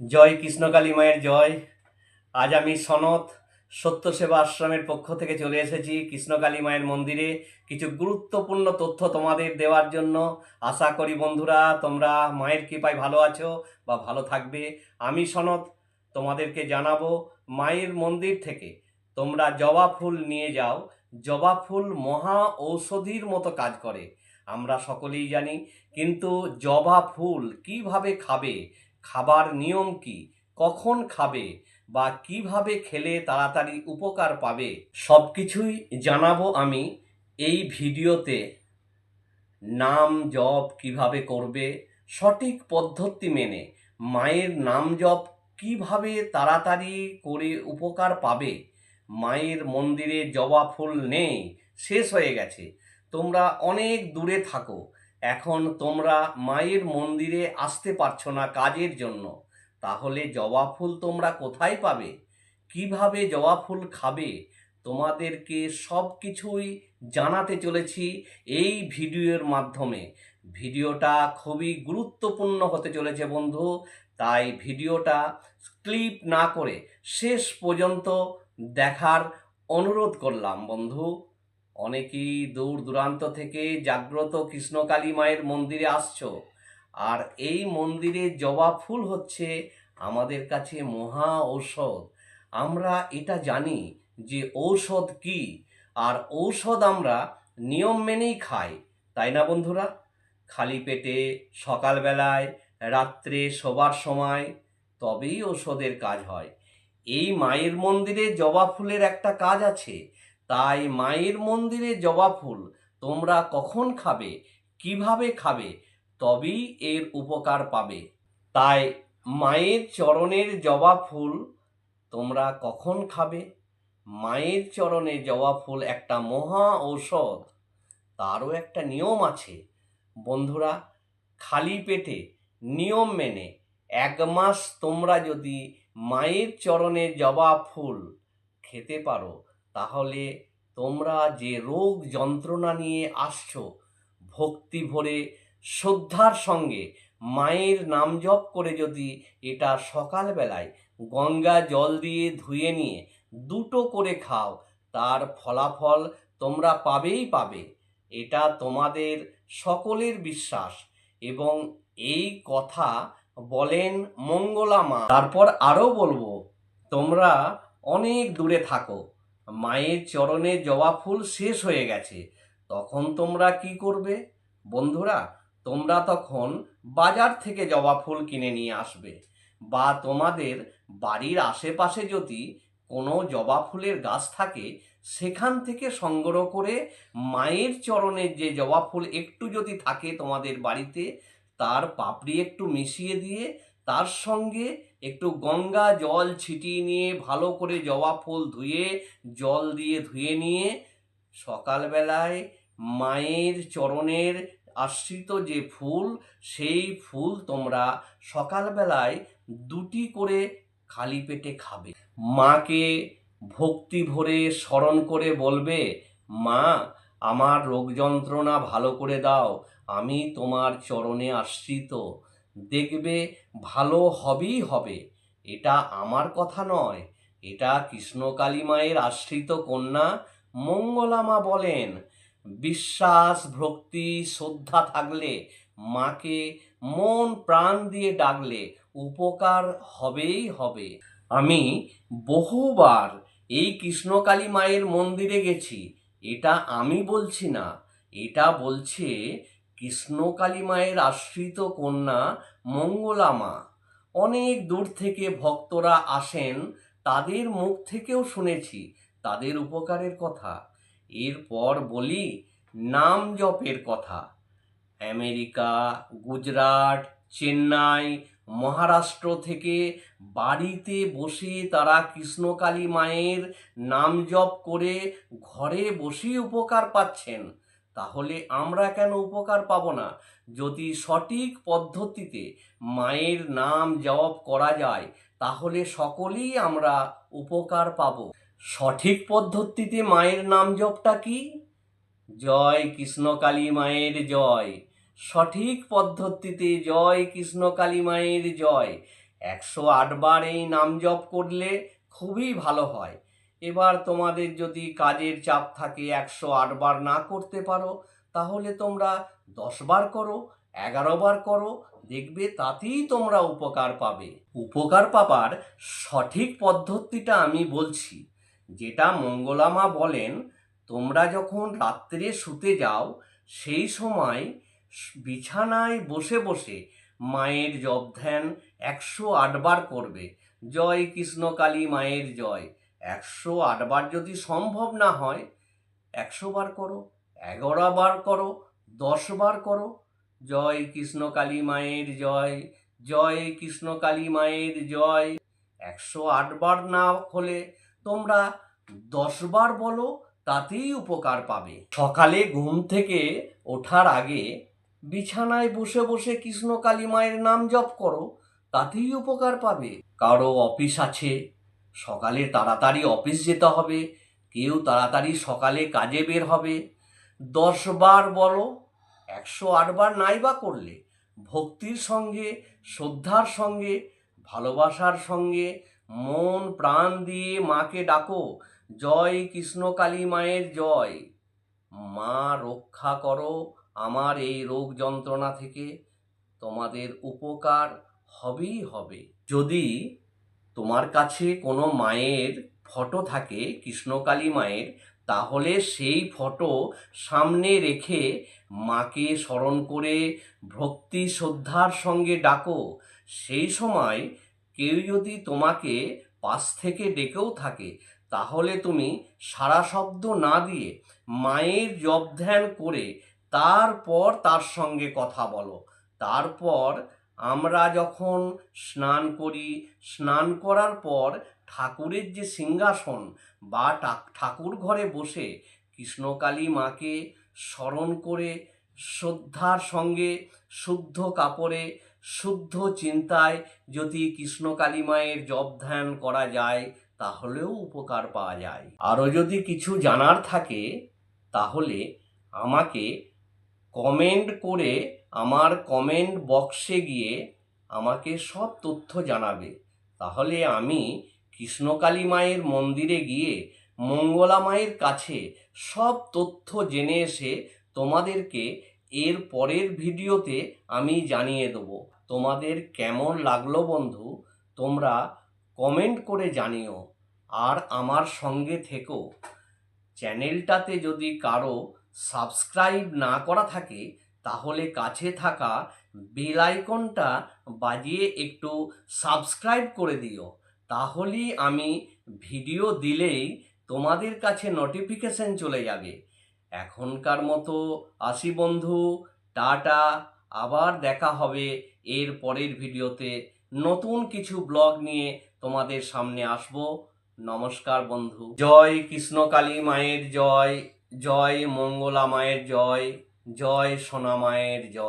জয় কৃষ্ণকালী মায়ের জয়। আজ আমি সনত সত্যসেবা আশ্রমের পক্ষ থেকে চলে এসেছি কৃষ্ণকালী মায়ের মন্দিরে। কিছু গুরুত্বপূর্ণ তথ্য তোমাদের দেওয়ার জন্য আশা করি বন্ধুরা, তোমরা মায়ের কৃপায় ভালো আছো বা ভালো থাকবে। আমি সনত তোমাদেরকে জানাব মায়ের মন্দির থেকে। তোমরা জবা ফুল নিয়ে যাও। জবা ফুল মহা ঔষধির মতো কাজ করে। আমরা সকলেই জানি, কিন্তু জবা ফুল কীভাবে খাবে? খাবার নিয়ম কি? কখন খাবে? বা কীভাবে খেলে তাড়াতাড়ি উপকার পাবে? সব কিছুই জানাব আমি এই ভিডিওতে। নাম জপ কীভাবে করবে? সঠিক পদ্ধতি মেনে মায়ের নাম জপ কীভাবে তাড়াতাড়ি করে উপকার পাবে? মায়ের মন্দিরে জবা ফুল নেই, শেষ হয়ে গেছে। তোমরা অনেক দূরে থাকো। এখন তোমরা মায়ের মন্দিরে আসতে পারছ না কাজের জন্য। তাহলে জবা ফুল তোমরা কোথায় পাবে? কীভাবে জবা ফুল খাবে? তোমাদেরকে সব কিছুই জানাতে চলেছি এই ভিডিওর মাধ্যমে। ভিডিওটা খুবই গুরুত্বপূর্ণ হতে চলেছে বন্ধু, তাই ভিডিওটা ক্লিপ না করে শেষ পর্যন্ত দেখার অনুরোধ করলাম বন্ধু। অনেকেই দূর দূরান্ত থেকে জাগ্রত কৃষ্ণকালী মায়ের মন্দিরে আসছো। আর এই মন্দিরে জবা ফুল হচ্ছে আমাদের কাছে মহা ঔষধ। আমরা এটা জানি যে ঔষধ কি, আর ঔষধ আমরা নিয়ম মেনেই খাই, তাই না বন্ধুরা? খালি পেটে সকালবেলায়, রাত্রে, শোবার সময় তবেই ঔষধের কাজ হয়। এই মায়ের মন্দিরে জবা ফুলের একটা কাজ আছে তাই মায়ের মন্দিরে জবা ফুল তোমরা কখন খাবে, কীভাবে খাবে, তবেই এর উপকার পাবে। তাই মায়ের চরণের জবা ফুল তোমরা কখন খাবে? মায়ের চরণে জবা ফুল একটা মহা ঔষধ, তারও একটা নিয়ম আছে। বন্ধুরা, খালি পেটে নিয়ম মেনে এক মাস তোমরা যদি মায়ের চরণে জবা ফুল খেতে পারো তাহলে তোমরা যে রোগ যন্ত্রণা নিয়ে আসছো, ভক্তি ভরে শ্রদ্ধার সঙ্গে মায়ের নাম জপ করে যদি এটা সকালবেলায় গঙ্গা জল দিয়ে ধুয়ে নিয়ে দুটো করে খাও, তার ফলাফল তোমরা পাবেই পাবে। এটা তোমাদের সকলের বিশ্বাস এবং এই কথা বলেন মঙ্গলা মা তারপর আরও বলব, তোমরা অনেক দূরে থাকো। মায়ের চরণে জবা ফুল শেষ হয়ে গেছে। তখন তোমরা কি করবে? বন্ধুরা, তোমরা তখন বাজার থেকে জবা ফুল কিনে নিয়ে আসবে বা তোমাদের বাড়ির আশেপাশে যদি কোনো জবা ফুলের গাছ থাকে, সেখান থেকে সংগ্রহ করে মায়ের চরণের যে জবা ফুল একটু যদি থাকে তোমাদের বাড়িতে, তার পাপড়ি একটু মিশিয়ে দিয়ে তার সঙ্গে একটু গঙ্গা জল ছিটিয়ে নিয়ে, ভালো করে জবা ফুল ধুয়ে, জল দিয়ে ধুয়ে নিয়ে, সকালবেলায় মায়ের চরণের আশ্রিত যে ফুল, সেই ফুল তোমরা সকালবেলায় দুটি করে খালি পেটে খাবে। মাকে ভক্তি ভরে স্মরণ করে বলবে, মা, আমার রোগ যন্ত্রণা ভালো করে দাও, আমি তোমার চরণে আশ্রিত। দেখবে ভালো হবেই হবে। এটা আমার কথা নয়। এটা কৃষ্ণকালী মায়ের আশ্রিত কন্যা মঙ্গলামা বলেন। বিশ্বাস, ভক্তি, শ্রদ্ধা থাকলে মাকে মন প্রাণ দিয়ে ডাকলে উপকার হবেই হবে। আমি বহুবার এই কৃষ্ণকালী মায়ের মন্দিরে গেছি। এটা আমি বলছি না। এটা বলছে কৃষ্ণকালী মায়ের আশ্রিত কন্যা মঙ্গলা মা অনেক দূর থেকে ভক্তরা আসেন, তাদের মুখ থেকেও শুনেছি, তাদের উপকারের কথা। এরপর বলি, নাম জপের কথা। আমেরিকা, গুজরাট, চেন্নাই, মহারাষ্ট্র থেকে বাড়িতে বসে তারা কৃষ্ণকালী মায়ের নাম জপ করে ঘরে বসেই উপকার পাচ্ছেন। তাহলে আমরা কেন উপকার পাব না? যদি সঠিক পদ্ধতিতে মায়ের নাম জপ করা যায়, তাহলে সকলেই আমরা উপকার পাবো। সঠিক পদ্ধতিতে মায়ের নাম জপটা কি? জয় কৃষ্ণকালী মায়ের জয়। সঠিক পদ্ধতিতে জয় কৃষ্ণকালী মায়ের জয়। একশো আটবার এই নাম জপ করলে খুবই ভালো হয়। এবার তোমাদের যদি কাজের চাপ থাকে একশো আটবার না করতে পারো, তাহলে তোমরা দশবার করো, এগারো বার করো, দেখবে তাতেই তোমরা উপকার পাবে। উপকার পাবার সঠিক পদ্ধতিটা আমি বলছি। যেটা মঙ্গলামা বলেন, তোমরা যখন রাত্রে শুতে যাও, সেই সময় বিছানায় বসে বসে মায়ের জপ ধ্যান একশো আটবার করবে। জয় কৃষ্ণ কালী মায়ের জয়। একশো আটবার যদি সম্ভব না হয়, একশো বার করো, এগারো বার করো, দশ বার করো। জয় কৃষ্ণ কালী মায়ের জয় জয় কৃষ্ণ কালী মায়ের জয়। একশো আটবার না হলে তোমরা দশবার বলো, তাতেই উপকার পাবে। সকালে ঘুম থেকে ওঠার আগে বিছানায় বসে বসে কৃষ্ণ কালী মায়ের নাম জপ করো, তাতেই উপকার পাবে। কারও অফিস আছে সকালে তাড়াতাড়ি অফিস যেতে হবে, কেউ তাড়াতাড়ি সকালে কাজে বের হবে। দশ বার বলো, একশো আটবার নাই বা করলে, ভক্তির সঙ্গে, শ্রদ্ধার সঙ্গে, ভালোবাসার সঙ্গে, মন প্রাণ দিয়ে মাকে ডাকো, জয় কৃষ্ণ কালী মায়ের জয়। মা রক্ষা করো আমার এই রোগ যন্ত্রণা থেকে, তোমাদের উপকার হবেই হবে। যদি তোমার কাছে কোনো মায়ের ফটো থাকে, কৃষ্ণকালী মায়ের, তাহলে সেই ফটো সামনে রেখে মাকে স্মরণ করে ভক্তি শ্রদ্ধার সঙ্গে ডাকো। সেই সময় কেউ যদি তোমাকে পাশ থেকে ডেকেও থাকে, তাহলে তুমি সারা শব্দ না দিয়ে মায়ের জপ ধ্যান করে তারপর তার সঙ্গে কথা বলো। তারপর আমরা যখন স্নান করি, স্নান করার পর ঠাকুরের যে সিংহাসন বা ঠাকুর ঘরে বসে কৃষ্ণকালী মাকে স্মরণ করে শ্রদ্ধার সঙ্গে শুদ্ধ কাপড়ে, শুদ্ধ চিন্তায় যদি কৃষ্ণকালী মায়ের জপ ধ্যান করা যায়, তাহলেও উপকার পাওয়া যায়। আরও যদি কিছু জানার থাকে, তাহলে আমাকে কমেন্ট করে আমার কমেন্ট বক্সে গিয়ে আমাকে সব তথ্য জানাবে। তাহলে আমি কৃষ্ণকালী মায়ের মন্দিরে গিয়ে মঙ্গলা মায়ের কাছে সব তথ্য জেনে এসে তোমাদেরকে এর পরের ভিডিওতে আমি জানিয়ে দেবো। তোমাদের কেমন লাগল বন্ধু? তোমরা কমেন্ট করে জানিও। আর আমার সঙ্গে থেকো। চ্যানেলটাতে যদি কারও সাবস্ক্রাইব না করা থাকে, তাহলে কাছে থাকা বেল আইকনটা বাজিয়ে একটু সাবস্ক্রাইব করে দিও। তাহলেই আমি ভিডিও দিলেই তোমাদের কাছে নোটিফিকেশন চলে যাবে। এখনকার মতো আসি বন্ধু, টাটা, আবার দেখা হবে এর পরের ভিডিওতে। নতুন কিছু ব্লগ নিয়ে তোমাদের সামনে আসব। নমস্কার বন্ধু। জয় কৃষ্ণকালী মায়ের জয়। জয় মঙ্গলা মায়ের জয় জয় সোনা মায়ের জয়।